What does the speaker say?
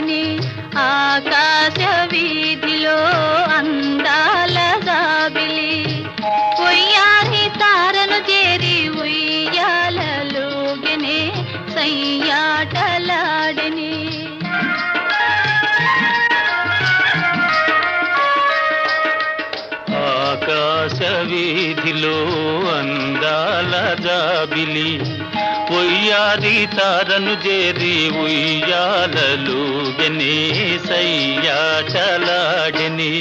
తారనుజేరి ఆకాశ వీధిలో అందాల జాబిలి ఉయ్యారి తారను చేరి ఉయ్యాలలోగనే సయ్యాట ఆకాశ అందాల జాబిలి. పొయ్యాది తారను చేరి ఉయ్యాలలు గనే సయ్యాటలాడని